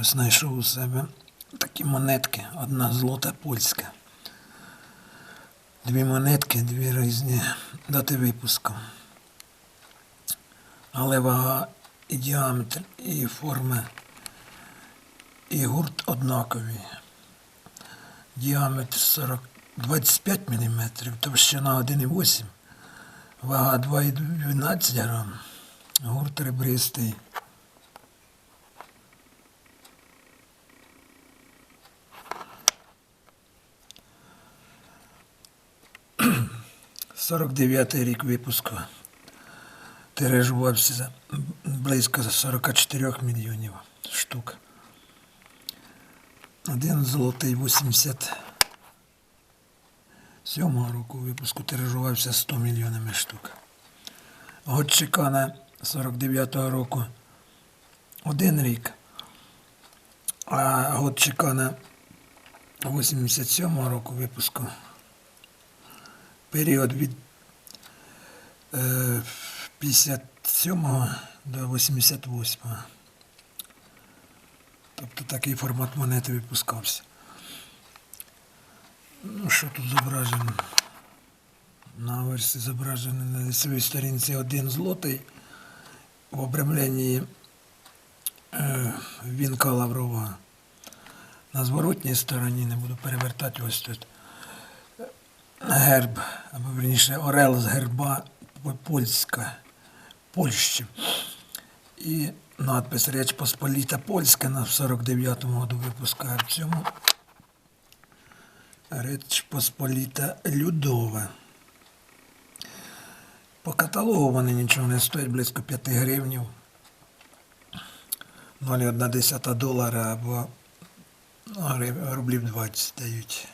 знайшов у себе такі монетки, одна злота польська. Дві монетки, дві різні дати випуску. Але вага і діаметр, і форми, і гурт однакові. Діаметр 40, 25 мм, товщина 1,8, вага 2,12 грам, гурт ребристий. Сорок дев'ятий рік випуску. Тиражувався за близько 44 мільйонів штук. Один золотий 87 року випуску тиражувався 100 мільйонами штук. Год Чекана 49-го року один рік. А год Чекана 87-го року випуску період від е, 57 до 88. Тобто такий формат монети випускався. Ну, що тут зображено? На версії зображено на лицевій сторінці один злотий в обрамленні е, вінка лаврова. На зворотній стороні не буду перевертати ось тут герб, або верніше орел з герба Польська, Польщі. І надпис Реч Посполіта Польська на 49-му году випуску, в цьому Реч Посполіта Людова. По каталогу вони нічого не стоять, близько 5 гривнів. 0,1 долара або ну, рублів 20 дають.